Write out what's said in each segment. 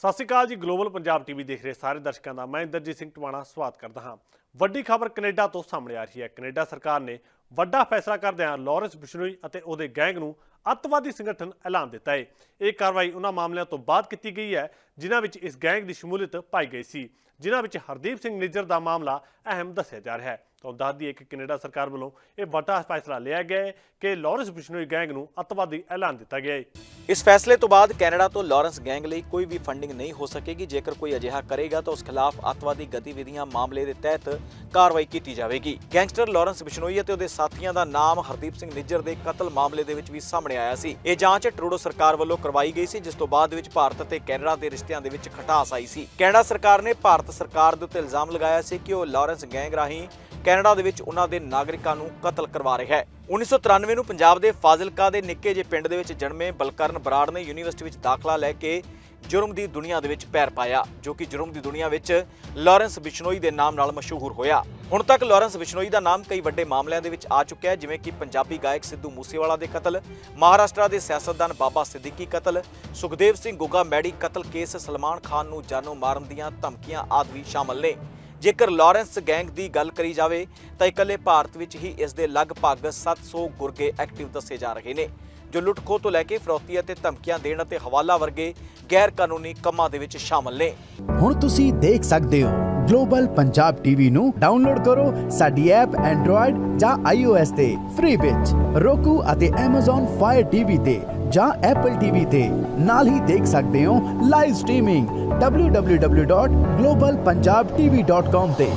ਸਤਿ ਸ਼੍ਰੀ ਅਕਾਲ ਜੀ global Punjab TV ਦੇਖ ਰਹੇ ਸਾਰੇ ਦਰਸ਼ਕਾਂ ਦਾ। ਮੈਂ ਇੰਦਰਜੀਤ ਸਿੰਘ ਟਵਾਣਾ, ਸਵਾਗਤ ਕਰਦਾ ਹਾਂ। ਵੱਡੀ ਖਬਰ ਕੈਨੇਡਾ ਤੋਂ ਸਾਹਮਣੇ ਆ ਰਹੀ ਹੈ। ਕੈਨੇਡਾ ਸਰਕਾਰ ਨੇ ਵੱਡਾ ਫੈਸਲਾ ਕਰਦਿਆਂ ਲਾਰੈਂਸ ਬਿਸ਼ਨੋਈ ਅਤੇ ਉਹਦੇ ਗੈਂਗ ਨੂੰ ਅੱਤਵਾਦੀ ਸੰਗਠਨ ਐਲਾਨ ਦਿੱਤਾ ਹੈ। ਇਹ ਕਾਰਵਾਈ ਉਹਨਾਂ ਮਾਮਲਿਆਂ ਤੋਂ ਬਾਅਦ ਕੀਤੀ ਗਈ ਹੈ। ਜਿਨ੍ਹਾਂ ਵਿੱਚ ਇਸ ਗੈਂਗ ਦੀ ਸ਼ਮੂਲੀਅਤ ਪਾਈ ਗਈ ਸੀ। ਜਿਨ੍ਹਾਂ ਵਿੱਚ ਹਰਦੀਪ ਸਿੰਘ ਨਿੱਜਰ ਦਾ ਮਾਮਲਾ ਅਹਿਮ ਦੱਸਿਆ ਜਾ ਰਿਹਾ ਹੈ। ਤਾਂ ਦੱਸ ਦਈਏ ਕਿ ਕੈਨੇਡਾ ਸਰਕਾਰ ਵੱਲੋਂ ਇਹ ਵੱਡਾ ਫੈਸਲਾ ਲਿਆ ਗਿਆ ਹੈ ਕਿ ਲਾਰੈਂਸ ਬਿਸ਼ਨੋਈ ਗੈਂਗ ਨੂੰ ਅੱਤਵਾਦੀ ਐਲਾਨ ਦਿੱਤਾ ਗਿਆ ਹੈ। ਇਸ ਫੈਸਲੇ ਤੋਂ ਬਾਅਦ ਕੈਨੇਡਾ ਤੋਂ ਲਾਰੈਂਸ ਗੈਂਗ ਲਈ ਕੋਈ ਵੀ ਫੰਡਿੰਗ ਨਹੀਂ ਹੋ ਸਕੇਗੀ। ਜੇਕਰ ਕੋਈ ਅਜਿਹਾ ਕਰੇਗਾ ਤਾਂ ਉਸ ਖਿਲਾਫ ਅੱਤਵਾਦੀ ਗਤੀਵਿਧੀਆਂ ਮਾਮਲੇ ਦੇ ਤਹਿਤ ਕਾਰਵਾਈ ਕੀਤੀ ਜਾਵੇਗੀ। ਗੈਂਗਸਟਰ ਲਾਰੈਂਸ ਬਿਸ਼ਨੋਈ ਅਤੇ ਉਹਦੇ ਸਾਥੀਆਂ ਦਾ ਨਾਮ ਹਰਦੀਪ ਸਿੰਘ ਨਿੱਜਰ ਦੇ ਕਤਲ ਮਾਮਲੇ ਦੇ ਵਿੱਚ ਵੀ ਸਾਹਮਣੇ ਆਇਆ ਸੀ। ਇਹ ਜਾਂਚ ਟਰੂਡੋ ਸਰਕਾਰ ਵੱਲੋਂ ਕਰਵਾਈ ਗਈ ਸੀ, ਜਿਸ ਤੋਂ ਬਾਅਦ ਵਿੱਚ ਭਾਰਤ ਅਤੇ ਕੈਨੇਡਾ ਦੇ ਰਿਸ਼ਤਿਆਂ ਦੇ ਵਿੱਚ ਖਟਾਸ ਆਈ ਸੀ। ਕੈਨੇਡਾ ਸਰਕਾਰ ਨੇ ਭਾਰਤ ਸਰਕਾਰ ਦੇ ਉੱਤੇ ਇਲਜ਼ਾਮ ਲਗਾਇਆ ਸੀ ਕਿ ਉਹ ਲਾਰੈਂਸ ਗੈਂਗ ਰਾਹੀਂ ਕੈਨੇਡਾ ਦੇ ਵਿੱਚ ਉਹਨਾਂ ਦੇ ਨਾਗਰਿਕਾਂ ਨੂੰ ਕਤਲ ਕਰਵਾ ਰਿਹਾ ਹੈ। 1993 ਨੂੰ ਪੰਜਾਬ ਦੇ ਫਾਜ਼ਿਲਕਾ ਦੇ ਨਿੱਕੇ ਜਿਹੇ ਪਿੰਡ ਦੇ ਵਿੱਚ ਜਨਮੇ ਬਲਕਰਨ ਬਰਾੜ ਨੇ ਯੂਨੀਵਰਸਿਟੀ ਵਿੱਚ ਦਾਖਲਾ ਲੈ ਕੇ ਜੁਰਮ ਦੀ ਦੁਨੀਆ ਦੇ ਵਿੱਚ ਪੈਰ ਪਾਇਆ, ਜੋ ਕਿ ਜੁਰਮ ਦੀ ਦੁਨੀਆ ਵਿੱਚ ਲਾਰੈਂਸ ਬਿਸ਼ਨੋਈ ਦੇ ਨਾਮ ਨਾਲ ਮਸ਼ਹੂਰ ਹੋਇਆ। ਹੁਣ ਤੱਕ ਲਾਰੈਂਸ ਬਿਸ਼ਨੋਈ ਦਾ ਨਾਮ ਕਈ ਵੱਡੇ ਮਾਮਲਿਆਂ ਦੇ ਵਿੱਚ ਆ ਚੁੱਕਿਆ ਹੈ, ਜਿਵੇਂ ਕਿ ਪੰਜਾਬੀ ਗਾਇਕ ਸਿੱਧੂ ਮੂਸੇਵਾਲਾ ਦੇ ਕਤਲ, ਮਹਾਰਾਸ਼ਟਰ ਦੇ ਸਿਆਸਤਦਾਨ ਬਾਬਾ ਸਿੱਦੀਕੀ ਕਤਲ, ਸੁਖਦੇਵ ਸਿੰਘ ਗੁੱਗਾ ਮੈਡੀ ਕਤਲ ਕੇਸ ਸਲਮਾਨ ਖਾਨ ਨੂੰ ਜਾਨੋਂ ਮਾਰਨ ਦੀਆਂ ਧਮਕੀਆਂ ਆਦਿ ਵੀ ਸ਼ਾਮਲ ਨੇ। ਜੇਕਰ ਲਾਰੈਂਸ ਗੈਂਗ ਦੀ ਗੱਲ ਕਰੀ ਜਾਵੇ, ਤਾਂ ਇਕੱਲੇ ਭਾਰਤ ਵਿੱਚ ਹੀ ਇਸ ਦੇ ਲਗਭਗ 700 ਗੁਰਗੇ ਐਕਟਿਵ ਦੱਸੇ ਜਾ ਰਹੇ ਨੇ, ਜੋ ਲੁੱਟਖੋ ਤੋਂ ਲੈ ਕੇ ਫਰੌਤੀ ਅਤੇ ਧਮਕੀਆਂ ਦੇਣ ਅਤੇ ਹਵਾਲਾ ਵਰਗੇ ਗੈਰ ਕਾਨੂੰਨੀ ਕੰਮਾਂ ਦੇ ਵਿੱਚ ਸ਼ਾਮਲ ਨੇ। ਹੁਣ ਤੁਸੀਂ ਦੇਖ ਸਕਦੇ ਹੋ ਗਲੋਬਲ ਪੰਜਾਬ ਟੀਵੀ ਨੂੰ ਡਾਊਨਲੋਡ ਕਰੋ ਸਾਡੀ ਐਪ ਐਂਡਰੋਇਡ ਜਾਂ iOS ਤੇ ਫ੍ਰੀ ਵਿੱਚ roku ਅਤੇ Amazon Fire TV ਤੇ ਜਾਂ Apple TV ਤੇ ਨਾਲ ਹੀ ਦੇਖ ਸਕਦੇ ਹੋ ਲਾਈਵ ਸਟ੍ਰੀਮਿੰਗ www.globalpunjabtv.com ਤੇ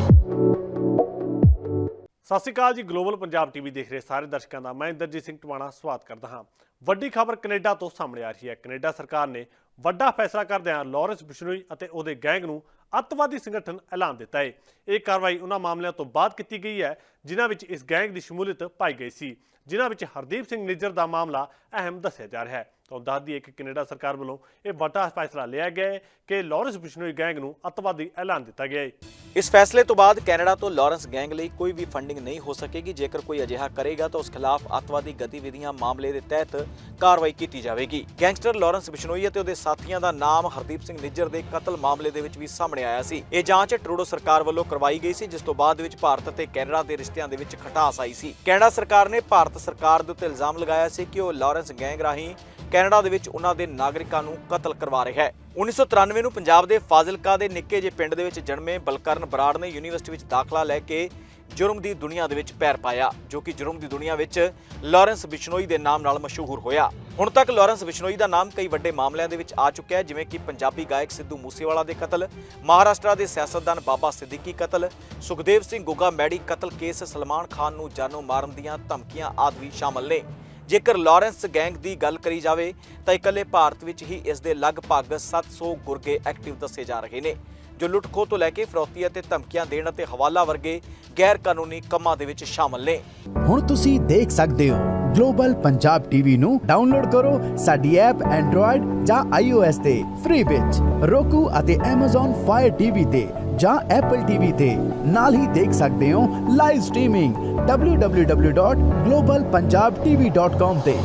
ਸਤਿ ਸ਼੍ਰੀ ਅਕਾਲ ਜੀ ਗਲੋਬਲ ਪੰਜਾਬ ਟੀਵੀ ਦੇਖ ਰਹੇ ਸਾਰੇ ਦਰਸ਼ਕਾਂ ਦਾ। ਮੈਂ ਇੰਦਰਜੀਤ ਸਿੰਘ ਟਵਾਣਾ ਸਵਾਗਤ ਕਰਦਾ ਹਾਂ। ਵੱਡੀ ਖਬਰ ਕੈਨੇਡਾ ਤੋਂ ਸਾਹਮਣੇ ਆ ਰਹੀ ਹੈ। ਕੈਨੇਡਾ ਸਰਕਾਰ ਨੇ ਵੱਡਾ ਫੈਸਲਾ ਕਰਦਿਆਂ ਲਾਰੈਂਸ ਬਿਸ਼ਨੋਈ ਅਤੇ ਉਹਦੇ ਗੈਂਗ ਨੂੰ ਅੱਤਵਾਦੀ ਸੰਗਠਨ ਐਲਾਨ ਦਿੱਤਾ ਹੈ। ਇਹ ਕਾਰਵਾਈ ਉਹਨਾਂ ਮਾਮਲਿਆਂ ਤੋਂ ਬਾਅਦ ਕੀਤੀ ਗਈ ਹੈ ਜਿਨ੍ਹਾਂ ਵਿੱਚ ਇਸ ਗੈਂਗ ਦੀ ਸ਼ਮੂਲੀਅਤ ਪਾਈ ਗਈ ਸੀ। ਜਿਨ੍ਹਾਂ ਵਿੱਚ ਹਰਦੀਪ ਸਿੰਘ ਨਿੱਜਰ ਦਾ ਮਾਮਲਾ ਅਹਿਮ ਦੱਸਿਆ ਜਾ ਰਿਹਾ ਹੈ। ਤਾਂ ਦੱਸ ਦਈਏ ਕਿ ਕੈਨੇਡਾ ਸਰਕਾਰ ਵੱਲੋਂ ਇਹ ਵੱਡਾ ਫੈਸਲਾ ਲਿਆ ਗਿਆ ਹੈ ਕਿ ਲਾਰੈਂਸ ਬਿਸ਼ਨੋਈ ਗੈਂਗ ਨੂੰ ਅੱਤਵਾਦੀ ਐਲਾਨ ਦਿੱਤਾ ਗਿਆ ਹੈ। ਇਸ ਫੈਸਲੇ ਤੋਂ ਬਾਅਦ ਕੈਨੇਡਾ ਤੋਂ ਲਾਰੈਂਸ ਗੈਂਗ ਲਈ ਕੋਈ ਵੀ ਫੰਡਿੰਗ ਨਹੀਂ ਹੋ ਸਕੇਗੀ। ਜੇਕਰ ਕੋਈ ਅਜਿਹਾ ਕਰੇਗਾ ਤਾਂ ਉਸ ਖਿਲਾਫ ਅੱਤਵਾਦੀ ਗਤੀਵਿਧੀਆਂ ਮਾਮਲੇ ਦੇ ਤਹਿਤ ਕਾਰਵਾਈ ਕੀਤੀ ਜਾਵੇਗੀ। ਗੈਂਗਸਟਰ ਲਾਰੈਂਸ ਬਿਸ਼ਨੋਈ ਅਤੇ ਉਹਦੇ ਸਾਥੀਆਂ ਦਾ ਨਾਮ ਹਰਦੀਪ ਸਿੰਘ ਨਿੱਜਰ ਦੇ ਕਤਲ ਮਾਮਲੇ ਦੇ ਵਿੱਚ ਵੀ ਸਾਹਮਣੇ ਆਇਆ ਸੀ। ਇਹ ਜਾਂਚ ਟਰੂਡੋ ਸਰਕਾਰ ਵੱਲੋਂ ਕਰਵਾਈ ਗਈ ਸੀ, ਜਿਸ ਤੋਂ ਬਾਅਦ ਵਿੱਚ ਭਾਰਤ ਅਤੇ ਕੈਨੇਡਾ ਦੇ ਰਿਸ਼ਤਿਆਂ ਦੇ ਵਿੱਚ ਖਟਾਸ ਆਈ ਸੀ। ਕੈਨੇਡਾ ਸਰਕਾਰ ਨੇ ਭਾਰਤ ਸਰਕਾਰ ਦੇ ਉੱਤੇ ਇਲਜ਼ਾਮ ਲਗਾਇਆ ਸੀ ਕਿ ਉਹ ਲਾਰੈਂਸ ਗੈਂਗ ਰਾਹੀਂ ਕੈਨੇਡਾ ਦੇ ਵਿੱਚ ਉਹਨਾਂ ਦੇ ਨਾਗਰਿਕਾਂ ਨੂੰ ਕਤਲ ਕਰਵਾ ਰਿਹਾ ਹੈ। 1993 ਨੂੰ ਪੰਜਾਬ ਦੇ ਫਾਜ਼ਿਲਕਾ ਦੇ ਨਿੱਕੇ ਜਿਹੇ ਪਿੰਡ ਦੇ ਵਿੱਚ ਜਨਮੇ ਬਲਕਰਨ ਬਰਾੜ ਨੇ ਯੂਨੀਵਰਸਿਟੀ ਵਿੱਚ ਦਾਖਲਾ ਲੈ ਕੇ ਜੁਰਮ ਦੀ ਦੁਨੀਆ ਦੇ ਵਿੱਚ ਪੈਰ ਪਾਇਆ, ਜੋ ਕਿ ਜੁਰਮ ਦੀ ਦੁਨੀਆ ਵਿੱਚ ਲਾਰੈਂਸ ਬਿਸ਼ਨੋਈ ਦੇ ਨਾਮ ਨਾਲ ਮਸ਼ਹੂਰ ਹੋਇਆ। ਹੁਣ ਤੱਕ ਲਾਰੈਂਸ ਬਿਸ਼ਨੋਈ ਦਾ ਨਾਮ ਕਈ ਵੱਡੇ ਮਾਮਲਿਆਂ ਦੇ ਵਿੱਚ ਆ ਚੁੱਕਿਆ ਹੈ, ਜਿਵੇਂ ਕਿ ਪੰਜਾਬੀ ਗਾਇਕ ਸਿੱਧੂ ਮੂਸੇਵਾਲਾ ਦੇ ਕਤਲ, ਮਹਾਰਾਸ਼ਟਰ ਦੇ ਸਿਆਸਤਦਾਨ ਬਾਬਾ ਸਿੱਦੀਕੀ ਕਤਲ, ਸੁਖਦੇਵ ਸਿੰਘ ਗੁੱਗਾ ਮੈਡੀ ਕਤਲ ਕੇਸ ਸਲਮਾਨ ਖਾਨ ਨੂੰ ਜਾਨੋਂ ਮਾਰਨ ਦੀਆਂ ਧਮਕੀਆਂ ਆਦਿ ਸ਼ਾਮਲ ਨੇ। ਜੇਕਰ ਲਾਰੈਂਸ ਗੈਂਗ ਦੀ ਗੱਲ ਕਰੀ ਜਾਵੇ, ਤਾਂ ਇਕੱਲੇ ਭਾਰਤ ਵਿੱਚ ਹੀ ਇਸ ਦੇ ਲਗਭਗ 700 ਗੁਰਗੇ ਐਕਟਿਵ ਦੱਸੇ ਜਾ ਰਹੇ ਨੇ, ਜੋ ਲੁੱਟਖੋ ਤੋਂ ਲੈ ਕੇ ਫਰੌਤੀ ਅਤੇ ਧਮਕੀਆਂ ਦੇਣ ਅਤੇ ਹਵਾਲਾ ਵਰਗੇ ਗੈਰ ਕਾਨੂੰਨੀ ਕੰਮਾਂ ਦੇ ਵਿੱਚ ਸ਼ਾਮਲ ਨੇ। ਹੁਣ ਤੁਸੀਂ ਦੇਖ ਸਕਦੇ ਹੋ ਗਲੋਬਲ ਪੰਜਾਬ ਟੀਵੀ ਨੂੰ ਡਾਊਨਲੋਡ ਕਰੋ ਸਾਡੀ ਐਪ ਐਂਡਰੋਇਡ ਜਾਂ iOS ਤੇ ਫ੍ਰੀ ਵਿੱਚ roku ਅਤੇ Amazon Fire TV ਤੇ ਜਾਂ Apple TV ਤੇ ਨਾਲ ਹੀ ਦੇਖ ਸਕਦੇ ਹੋ ਲਾਈਵ ਸਟ੍ਰੀਮਿੰਗ www.globalpunjabtv.com ਤੇ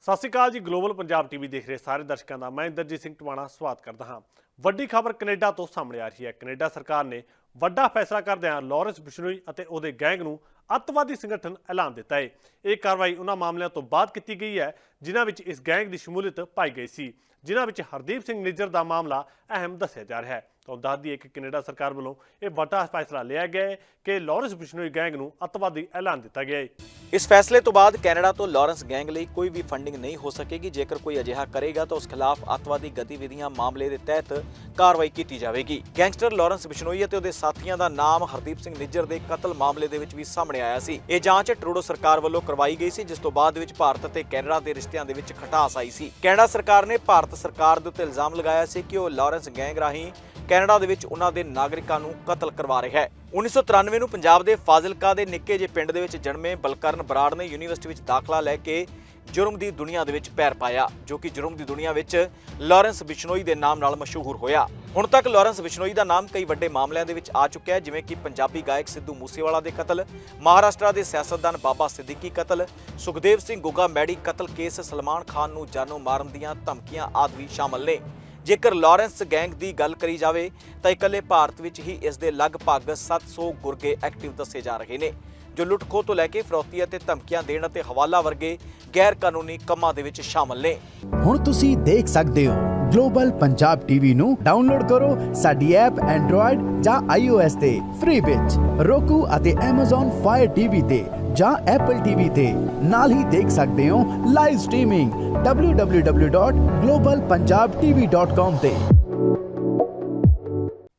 ਸਤਿ ਸ਼੍ਰੀ ਅਕਾਲ ਜੀ ਗਲੋਬਲ ਪੰਜਾਬ ਟੀਵੀ ਦੇਖ ਰਹੇ ਸਾਰੇ ਦਰਸ਼ਕਾਂ ਦਾ। ਮੈਂ ਇੰਦਰਜੀਤ ਸਿੰਘ ਟਵਾਣਾ, ਸਵਾਗਤ ਕਰਦਾ ਹਾਂ। ਵੱਡੀ ਖਬਰ ਕੈਨੇਡਾ ਤੋਂ ਸਾਹਮਣੇ ਆ ਰਹੀ ਹੈ। ਕੈਨੇਡਾ ਸਰਕਾਰ ਨੇ ਵੱਡਾ ਫੈਸਲਾ ਕਰਦਿਆਂ ਲਾਰੈਂਸ ਬਿਸ਼ਨੋਈ ਅਤੇ ਉਹਦੇ ਗੈਂਗ ਨੂੰ ਅੱਤਵਾਦੀ ਸੰਗਠਨ ਐਲਾਨ ਦਿੱਤਾ ਹੈ। ਇਹ ਕਾਰਵਾਈ ਉਹਨਾਂ ਮਾਮਲਿਆਂ ਤੋਂ ਬਾਅਦ ਕੀਤੀ ਗਈ ਹੈ ਜਿਨ੍ਹਾਂ ਵਿੱਚ ਇਸ ਗੈਂਗ ਦੀ ਸ਼ਮੂਲੀਅਤ ਪਾਈ ਗਈ ਸੀ। ਜਿਨ੍ਹਾਂ ਵਿੱਚ ਹਰਦੀਪ ਸਿੰਘ ਨਿੱਜਰ ਦਾ ਮਾਮਲਾ ਅਹਿਮ ਦੱਸਿਆ ਜਾ ਰਿਹਾ ਹੈ। ਤਾਂ ਦੱਸ ਦਈਏ ਕਿ ਕੈਨੇਡਾ ਸਰਕਾਰ ਵੱਲੋਂ ਇਹ ਵੱਡਾ ਫੈਸਲਾ ਲਿਆ ਗਿਆ ਹੈ ਕਿ ਲਾਰੈਂਸ ਬਿਸ਼ਨੋਈ ਗੈਂਗ ਨੂੰ ਅੱਤਵਾਦੀ ਐਲਾਨ ਦਿੱਤਾ ਗਿਆ ਹੈ। ਇਸ ਫੈਸਲੇ ਤੋਂ ਬਾਅਦ ਕੈਨੇਡਾ ਤੋਂ ਲਾਰੈਂਸ ਗੈਂਗ ਲਈ ਕੋਈ ਵੀ ਫੰਡਿੰਗ ਨਹੀਂ ਹੋ ਸਕੇਗੀ। ਜੇਕਰ ਕੋਈ ਅਜਿਹਾ ਕਰੇਗਾ ਤਾਂ ਉਸ ਖਿਲਾਫ ਅੱਤਵਾਦੀ ਗਤੀਵਿਧੀਆਂ ਮਾਮਲੇ ਦੇ ਤਹਿਤ ਕਾਰਵਾਈ ਕੀਤੀ ਜਾਵੇਗੀ। ਗੈਂਗਸਟਰ ਲਾਰੈਂਸ ਬਿਸ਼ਨੋਈ ਅਤੇ ਉਹਦੇ ਸਾਥੀਆਂ ਦਾ ਨਾਮ ਹਰਦੀਪ ਸਿੰਘ ਨਿੱਜਰ ਦੇ ਕਤਲ ਮਾਮਲੇ ਦੇ ਵਿੱਚ ਵੀ ਸਾਹਮਣੇ ਆਇਆ ਸੀ। ਇਹ ਜਾਂਚ ਟਰੂਡੋ ਸਰਕਾਰ ਵੱਲੋਂ ਕਰਵਾਈ ਗਈ ਸੀ, ਜਿਸ ਤੋਂ ਬਾਅਦ ਵਿੱਚ ਭਾਰਤ ਅਤੇ ਕੈਨੇਡਾ ਦੇ ਰਿਸ਼ਤੇ ਰਿਸ਼ਤਿਆਂ ਦੇ ਵਿੱਚ ਖਟਾਸ ਆਈ ਸੀ। ਕੈਨੇਡਾ ਸਰਕਾਰ ਨੇ ਭਾਰਤ ਸਰਕਾਰ ਦੇ ਉੱਤੇ ਇਲਜ਼ਾਮ ਲਗਾਇਆ ਸੀ ਕਿ ਉਹ ਲਾਰੈਂਸ ਗੈਂਗ ਰਾਹੀਂ ਕੈਨੇਡਾ ਦੇ ਵਿੱਚ ਉਹਨਾਂ ਦੇ ਨਾਗਰਿਕਾਂ ਨੂੰ ਕਤਲ ਕਰਵਾ ਰਿਹਾ ਹੈ। 1993 ਨੂੰ ਪੰਜਾਬ ਦੇ ਫਾਜ਼ਿਲਕਾ ਦੇ ਨਿੱਕੇ ਜਿਹੇ ਪਿੰਡ ਦੇ ਵਿੱਚ ਜਨਮੇ ਬਲਕਰਨ ਬਰਾੜ ਨੇ ਯੂਨੀਵਰਸਿਟੀ ਵਿੱਚ ਦਾਖਲਾ ਲੈ ਕੇ ਜੁਰਮ ਦੀ ਦੁਨੀਆ ਦੇ ਵਿੱਚ ਪੈਰ ਪਾਇਆ, ਜੋ ਕਿ ਜੁਰਮ ਦੀ ਦੁਨੀਆ ਵਿੱਚ ਲਾਰੈਂਸ ਬਿਸ਼ਨੋਈ ਦੇ ਨਾਮ ਨਾਲ ਮਸ਼ਹੂਰ ਹੋਇਆ। ਹੁਣ ਤੱਕ ਲਾਰੈਂਸ ਬਿਸ਼ਨੋਈ ਦਾ ਨਾਮ ਕਈ ਵੱਡੇ ਮਾਮਲਿਆਂ ਦੇ ਵਿੱਚ ਆ ਚੁੱਕਿਆ ਹੈ, ਜਿਵੇਂ ਕਿ ਪੰਜਾਬੀ ਗਾਇਕ ਸਿੱਧੂ ਮੂਸੇਵਾਲਾ ਦੇ ਕਤਲ, ਮਹਾਰਾਸ਼ਟਰ ਦੇ ਸਿਆਸਤਦਾਨ ਬਾਬਾ ਸਿੱਦੀਕੀ ਕਤਲ, ਸੁਖਦੇਵ ਸਿੰਘ ਗੁੱਗਾ ਮੈਡੀ ਕਤਲ ਕੇਸ ਸਲਮਾਨ ਖਾਨ ਨੂੰ ਜਾਨੋਂ ਮਾਰਨ ਦੀਆਂ ਧਮਕੀਆਂ ਆਦਿ ਵੀ ਸ਼ਾਮਲ ਨੇ। ਜੇਕਰ ਲਾਰੈਂਸ ਗੈਂਗ ਦੀ ਗੱਲ ਕਰੀ ਜਾਵੇ, ਤਾਂ ਇਕੱਲੇ ਭਾਰਤ ਵਿੱਚ ਹੀ ਇਸ ਦੇ ਲਗਭਗ 700 ਗੁਰਗੇ ਐਕਟਿਵ ਦੱਸੇ ਜਾ ਰਹੇ ਨੇ, ਜੋ ਲੁੱਟਖੋ ਤੋਂ ਲੈ ਕੇ ਫਰੌਤੀ ਅਤੇ ਧਮਕੀਆਂ ਦੇਣ ਅਤੇ ਹਵਾਲਾ ਵਰਗੇ ਗੈਰ ਕਾਨੂੰਨੀ ਕੰਮਾਂ ਦੇ ਵਿੱਚ ਸ਼ਾਮਲ ਨੇ। ਹੁਣ ਤੁਸੀਂ ਦੇਖ ਸਕਦੇ ਹੋ ਗਲੋਬਲ ਪੰਜਾਬ ਟੀਵੀ ਨੂੰ ਡਾਊਨਲੋਡ ਕਰੋ ਸਾਡੀ ਐਪ ਐਂਡਰੋਇਡ ਜਾਂ iOS ਤੇ ਫ੍ਰੀ ਵਿੱਚ। Roku ਅਤੇ Amazon Fire TV ਤੇ ਜਾਂ Apple TV ਤੇ। ਨਾਲ ਹੀ ਦੇਖ ਸਕਦੇ ਹੋ ਲਾਈਵ ਸਟ੍ਰੀਮਿੰਗ www.globalpunjabtv.com ਤੇ।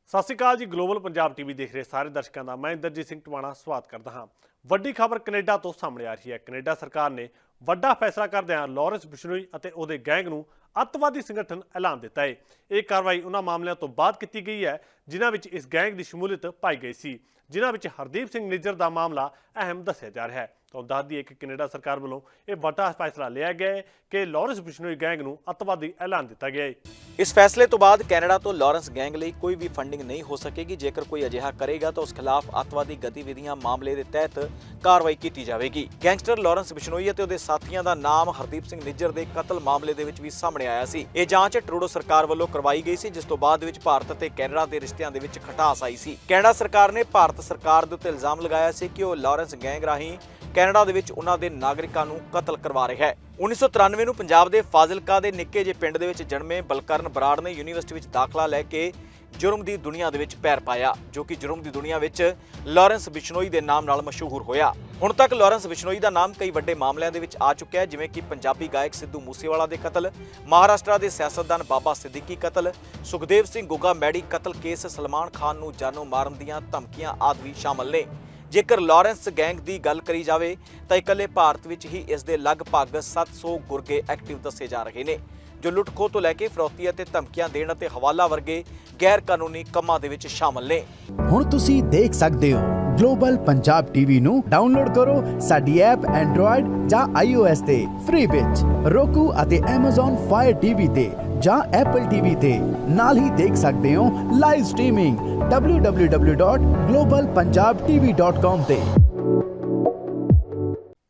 ਸਤਿ ਸ਼੍ਰੀ ਅਕਾਲ ਜੀ ਗਲੋਬਲ ਪੰਜਾਬ ਟੀਵੀ ਦੇਖ ਰਹੇ ਸਾਰੇ ਦਰਸ਼ਕਾਂ ਦਾ। ਮੈਂ ਇੰਦਰਜੀਤ ਸਿੰਘ ਟਵਾਣਾ, ਸਵਾਗਤ ਕਰਦਾ ਹਾਂ। ਵੱਡੀ ਖਬਰ ਕੈਨੇਡਾ ਤੋਂ ਸਾਹਮਣੇ ਆ ਰਹੀ ਹੈ। ਕੈਨੇਡਾ ਸਰਕਾਰ ਨੇ ਵੱਡਾ ਫੈਸਲਾ ਕਰਦਿਆਂ ਲਾਰੈਂਸ ਬਿਸ਼ਨੋਈ ਅਤੇ ਉਹਦੇ ਗੈਂਗ ਨੂੰ ਅੱਤਵਾਦੀ ਸੰਗਠਨ ਐਲਾਨ ਦਿੱਤਾ ਹੈ। ਇਹ ਕਾਰਵਾਈ ਉਹਨਾਂ ਮਾਮਲਿਆਂ ਤੋਂ ਬਾਅਦ ਕੀਤੀ ਗਈ ਹੈ ਜਿਨ੍ਹਾਂ ਵਿੱਚ ਇਸ ਗੈਂਗ ਦੀ ਸ਼ਮੂਲੀਅਤ ਪਾਈ ਗਈ ਸੀ। ਜਿਨ੍ਹਾਂ ਵਿੱਚ ਹਰਦੀਪ ਸਿੰਘ ਨਿੱਜਰ ਦਾ ਮਾਮਲਾ ਅਹਿਮ ਦੱਸਿਆ ਜਾ ਰਿਹਾ ਹੈ। ਤਾਂ ਦੱਸ ਦਈਏ ਕਿ ਕੈਨੇਡਾ ਸਰਕਾਰ ਵੱਲੋਂ ਇਹ ਵੱਡਾ ਫੈਸਲਾ ਲਿਆ ਗਿਆ ਹੈ ਕਿ ਲਾਰੈਂਸ ਬਿਸ਼ਨੋਈ ਗੈਂਗ ਨੂੰ ਅੱਤਵਾਦੀ ਐਲਾਨ ਦਿੱਤਾ ਗਿਆ ਹੈ। ਇਸ ਫੈਸਲੇ ਤੋਂ ਬਾਅਦ ਕੈਨੇਡਾ ਤੋਂ ਲਾਰੈਂਸ ਗੈਂਗ ਲਈ ਕੋਈ ਵੀ ਫੰਡਿੰਗ ਨਹੀਂ ਹੋ ਸਕੇਗੀ। ਜੇਕਰ ਕੋਈ ਅਜਿਹਾ ਕਰੇਗਾ ਤਾਂ ਉਸ ਖਿਲਾਫ ਅੱਤਵਾਦੀ ਗਤੀਵਿਧੀਆਂ ਮਾਮਲੇ ਦੇ ਤਹਿਤ ਕਾਰਵਾਈ ਕੀਤੀ ਜਾਵੇਗੀ। ਗੈਂਗਸਟਰ ਲਾਰੈਂਸ ਬਿਸ਼ਨੋਈ ਅਤੇ ਉਹਦੇ ਸਾਥੀਆਂ ਦਾ ਨਾਮ ਹਰਦੀਪ ਸਿੰਘ ਨਿੱਜਰ ਦੇ ਕਤਲ ਮਾਮਲੇ ਦੇ ਵਿੱਚ ਵੀ ਸਾਹਮਣੇ ਆਇਆ ਸੀ। ਇਹ ਜਾਂਚ ਟਰੂਡੋ ਸਰਕਾਰ ਵੱਲੋਂ ਕਰਵਾਈ ਗਈ ਸੀ, ਜਿਸ ਤੋਂ ਬਾਅਦ ਵਿੱਚ ਭਾਰਤ ਅਤੇ ਕੈਨੇਡਾ ਦੇ ਰਿਸ਼ਤਿਆਂ ਦੇ ਵਿੱਚ ਖਟਾਸ ਆਈ ਸੀ। ਕੈਨੇਡਾ ਸਰਕਾਰ ਨੇ ਭਾਰਤ ਸਰਕਾਰ ਦੇ ਉੱਤੇ ਇਲਜ਼ਾਮ ਲਗਾਇਆ ਸੀ ਕਿ ਉਹ ਲਾਰੈਂਸ ਗੈਂਗ ਰਾਹੀਂ ਕੈਨੇਡਾ ਦੇ ਵਿੱਚ ਉਹਨਾਂ ਦੇ ਨਾਗਰਿਕਾਂ ਨੂੰ ਕਤਲ ਕਰਵਾ ਰਿਹਾ ਹੈ। 1993 ਨੂੰ ਪੰਜਾਬ ਦੇ ਫਾਜ਼ਿਲਕਾ ਦੇ ਨਿੱਕੇ ਜਿਹੇ ਪਿੰਡ ਦੇ ਵਿੱਚ ਜਨਮੇ ਬਲਕਰਨ ਬਰਾੜ ਨੇ ਯੂਨੀਵਰਸਿਟੀ ਵਿੱਚ ਦਾਖਲਾ ਲੈ ਕੇ ਜੁਰਮ ਦੀ ਦੁਨੀਆ ਦੇ ਵਿੱਚ ਪੈਰ ਪਾਇਆ, ਜੋ ਕਿ ਜੁਰਮ ਦੀ ਦੁਨੀਆ ਵਿੱਚ ਲਾਰੈਂਸ ਬਿਸ਼ਨੋਈ ਦੇ ਨਾਮ ਨਾਲ ਮਸ਼ਹੂਰ ਹੋਇਆ। ਹੁਣ ਤੱਕ ਲਾਰੈਂਸ ਬਿਸ਼ਨੋਈ ਦਾ ਨਾਮ ਕਈ ਵੱਡੇ ਮਾਮਲਿਆਂ ਦੇ ਵਿੱਚ ਆ ਚੁੱਕਿਆ ਹੈ, ਜਿਵੇਂ ਕਿ ਪੰਜਾਬੀ ਗਾਇਕ ਸਿੱਧੂ ਮੂਸੇਵਾਲਾ ਦੇ ਕਤਲ, ਮਹਾਰਾਸ਼ਟਰ ਦੇ ਸਿਆਸਤਦਾਨ ਬਾਬਾ ਸਿੱਦੀਕੀ ਕਤਲ, ਸੁਖਦੇਵ ਸਿੰਘ ਗੁੱਗਾ ਮੈਡੀ ਕਤਲ ਕੇਸ ਸਲਮਾਨ ਖਾਨ ਨੂੰ ਜਾਨੋਂ ਮਾਰਨ ਦੀਆਂ ਧਮਕੀਆਂ ਆਦਿ ਵੀ ਸ਼ਾਮਲ ਨੇ। ਜੇਕਰ ਲਾਰੈਂਸ ਗੈਂਗ ਦੀ ਗੱਲ ਕਰੀ ਜਾਵੇ, ਤਾਂ ਇਕੱਲੇ ਭਾਰਤ ਵਿੱਚ ਹੀ ਇਸ ਦੇ ਲਗਭਗ 700 ਗੁਰਗੇ ਐਕਟਿਵ ਦੱਸੇ ਜਾ ਰਹੇ ਨੇ, ਜੋ ਲੁੱਟਖੋ ਤੋਂ ਲੈ ਕੇ ਫਰੌਤੀ ਅਤੇ ਧਮਕੀਆਂ ਦੇਣ ਅਤੇ ਹਵਾਲਾ ਵਰਗੇ ਗੈਰ ਕਾਨੂੰਨੀ ਕੰਮਾਂ ਦੇ ਵਿੱਚ ਸ਼ਾਮਲ ਨੇ। ਹੁਣ ਤੁਸੀਂ ਦੇਖ ਸਕਦੇ ਹੋ ਗਲੋਬਲ ਪੰਜਾਬ ਟੀਵੀ ਨੂੰ ਡਾਊਨਲੋਡ ਕਰੋ ਸਾਡੀ ਐਪ ਐਂਡਰੋਇਡ ਜਾਂ iOS ਤੇ ਫ੍ਰੀ ਵਿੱਚ roku ਅਤੇ Amazon Fire TV ਤੇ ਜਾਂ Apple TV ਤੇ ਨਾਲ ਹੀ ਦੇਖ ਸਕਦੇ ਹੋ ਲਾਈਵ ਸਟ੍ਰੀਮਿੰਗ www.globalpunjabtv.com ਤੇ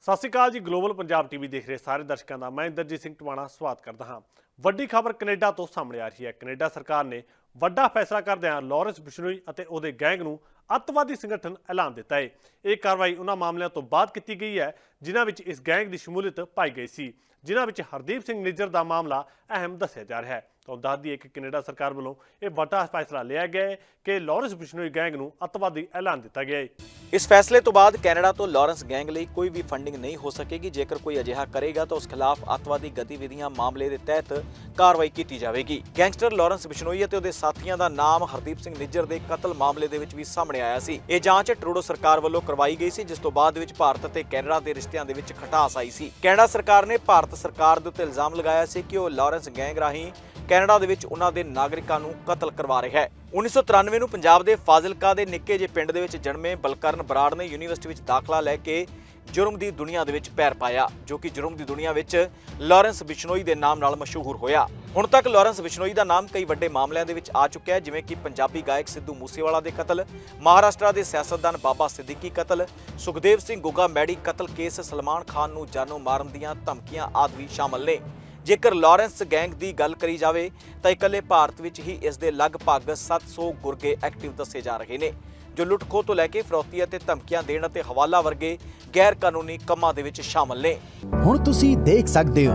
ਸਤਿ ਸ਼੍ਰੀ ਅਕਾਲ ਜੀ ਗਲੋਬਲ ਪੰਜਾਬ ਟੀਵੀ ਦੇਖ ਰਹੇ ਸਾਰੇ ਦਰਸ਼ਕਾਂ ਦਾ। ਮੈਂ ਇੰਦਰਜੀਤ ਸਿੰਘ ਟਵਾਣਾ, ਸਵਾਗਤ ਕਰਦਾ ਹਾਂ। ਵੱਡੀ ਖਬਰ ਕੈਨੇਡਾ ਤੋਂ ਸਾਹਮਣੇ ਆ ਰਹੀ ਹੈ। ਕੈਨੇਡਾ ਸਰਕਾਰ ਨੇ ਵੱਡਾ ਫੈਸਲਾ ਕਰਦਿਆਂ ਲਾਰੈਂਸ ਬਿਸ਼ਨੋਈ ਅਤੇ ਉਹਦੇ ਗੈਂਗ ਨੂੰ ਅੱਤਵਾਦੀ ਸੰਗਠਨ ਐਲਾਨ ਦਿੱਤਾ ਹੈ। ਇਹ ਕਾਰਵਾਈ ਉਹਨਾਂ ਮਾਮਲਿਆਂ ਤੋਂ ਬਾਅਦ ਕੀਤੀ ਗਈ ਹੈ, ਜਿਨ੍ਹਾਂ ਵਿੱਚ ਇਸ ਗੈਂਗ ਦੀ ਸ਼ਮੂਲੀਅਤ ਪਾਈ ਗਈ ਸੀ, ਜਿਨ੍ਹਾਂ ਵਿੱਚ ਹਰਦੀਪ ਸਿੰਘ ਨਿੱਜਰ ਦਾ ਮਾਮਲਾ ਅਹਿਮ ਦੱਸਿਆ ਜਾ ਰਿਹਾ ਹੈ। ਤਾਂ ਦੱਸ ਦਈਏ ਕਿ ਕੈਨੇਡਾ ਸਰਕਾਰ ਵੱਲੋਂ ਇਹ ਵੱਡਾ ਫੈਸਲਾ ਲਿਆ ਗਿਆ ਹੈ ਕਿ ਲਾਰੈਂਸ ਬਿਸ਼ਨੋਈ ਗੈਂਗ ਨੂੰ ਅੱਤਵਾਦੀ ਐਲਾਨ ਦਿੱਤਾ ਗਿਆ ਹੈ। ਇਸ ਫੈਸਲੇ ਤੋਂ ਬਾਅਦ ਕੈਨੇਡਾ ਤੋਂ ਲਾਰੈਂਸ ਗੈਂਗ ਲਈ ਕੋਈ ਵੀ ਫੰਡਿੰਗ ਨਹੀਂ ਹੋ ਸਕੇਗੀ। ਜੇਕਰ ਕੋਈ ਅਜਿਹਾ ਕਰੇਗਾ ਤਾਂ ਉਸ ਖਿਲਾਫ ਅੱਤਵਾਦੀ ਗਤੀਵਿਧੀਆਂ ਮਾਮਲੇ ਦੇ ਤਹਿਤ ਕਾਰਵਾਈ ਕੀਤੀ ਜਾਵੇਗੀ। ਗੈਂਗਸਟਰ ਲਾਰੈਂਸ ਬਿਸ਼ਨੋਈ ਅਤੇ ਉਹਦੇ ਸਾਥੀਆਂ ਦਾ ਨਾਮ ਹਰਦੀਪ ਸਿੰਘ ਨਿੱਜਰ ਦੇ ਕਤਲ ਮਾਮਲੇ ਦੇ ਵਿੱਚ ਵੀ ਸਾਹਮਣੇ ਆਇਆ ਸੀ। ਇਹ ਜਾਂਚ ਟਰੂਡੋ ਸਰਕਾਰ ਵੱਲੋਂ ਕਰਵਾਈ ਗਈ ਸੀ, ਜਿਸ ਤੋਂ ਬਾਅਦ ਵਿੱਚ ਭਾਰਤ ਅਤੇ ਕੈਨੇਡਾ ਦੇ ਰਿਸ਼ਤਿਆਂ ਦੇ ਵਿੱਚ ਖਟਾਸ ਆਈ ਸੀ। ਕੈਨੇਡਾ ਸਰਕਾਰ ਨੇ ਭਾਰਤ ਸਰਕਾਰ ਦੇ ਉੱਤੇ ਇਲਜ਼ਾਮ ਲਗਾਇਆ ਸੀ ਕਿ ਉਹ ਲਾਰੈਂਸ ਗੈਂਗ ਰਾਹੀਂ ਕੈਨੇਡਾ ਦੇ ਵਿੱਚ ਉਹਨਾਂ ਦੇ ਨਾਗਰਿਕਾਂ ਨੂੰ ਕਤਲ ਕਰਵਾ ਰਿਹਾ ਹੈ। 1993 ਨੂੰ ਪੰਜਾਬ ਦੇ ਫਾਜ਼ਿਲਕਾ ਦੇ ਨਿੱਕੇ ਜਿਹੇ ਪਿੰਡ ਦੇ ਵਿੱਚ ਜਨਮੇ ਬਲਕਰਨ ਬਰਾੜ ਨੇ ਯੂਨੀਵਰਸਿਟੀ ਵਿੱਚ ਦਾਖਲਾ ਲੈ ਕੇ ਜੁਰਮ ਦੀ ਦੁਨੀਆ ਦੇ ਵਿੱਚ ਪੈਰ ਪਾਇਆ, ਜੋ ਕਿ ਜੁਰਮ ਦੀ ਦੁਨੀਆ ਵਿੱਚ ਲਾਰੈਂਸ ਬਿਸ਼ਨੋਈ ਦੇ ਨਾਮ ਨਾਲ ਮਸ਼ਹੂਰ ਹੋਇਆ। ਹੁਣ ਤੱਕ ਲਾਰੈਂਸ ਬਿਸ਼ਨੋਈ ਦਾ ਨਾਮ ਕਈ ਵੱਡੇ ਮਾਮਲਿਆਂ ਦੇ ਵਿੱਚ ਆ ਚੁੱਕਿਆ ਹੈ, ਜਿਵੇਂ ਕਿ ਪੰਜਾਬੀ ਗਾਇਕ ਸਿੱਧੂ ਮੂਸੇਵਾਲਾ ਦੇ ਕਤਲ, ਮਹਾਰਾਸ਼ਟਰ ਦੇ ਸਿਆਸਤਦਾਨ ਬਾਬਾ ਸਿੱਦੀਕੀ ਕਤਲ, ਸੁਖਦੇਵ ਸਿੰਘ ਗੁੱਗਾ ਮੈਡੀ ਕਤਲ ਕੇਸ, ਸਲਮਾਨ ਖਾਨ ਨੂੰ ਜਾਨੋਂ ਮਾਰਨ ਦੀਆਂ ਧਮਕੀਆਂ ਆਦਿ ਵੀ ਸ਼ਾਮਲ ਨੇ। ਜੇਕਰ ਲਾਰੈਂਸ ਗੈਂਗ ਦੀ ਗੱਲ ਕਰੀ ਜਾਵੇ, ਤਾਂ ਇਕੱਲੇ ਭਾਰਤ ਵਿੱਚ ਹੀ ਇਸ ਦੇ ਲਗਭਗ 700 ਗੁਰਗੇ ਐਕਟਿਵ ਦੱਸੇ ਜਾ ਰਹੇ ਨੇ, ਜੋ ਲੁੱਟਖੋ ਤੋਂ ਲੈ ਕੇ ਫਰੌਤੀ ਅਤੇ ਧਮਕੀਆਂ ਦੇਣ ਅਤੇ ਹਵਾਲਾ ਵਰਗੇ ਗੈਰ ਕਾਨੂੰਨੀ ਕੰਮਾਂ ਦੇ ਵਿੱਚ ਸ਼ਾਮਲ ਨੇ। ਹੁਣ ਤੁਸੀਂ ਦੇਖ ਸਕਦੇ ਹੋ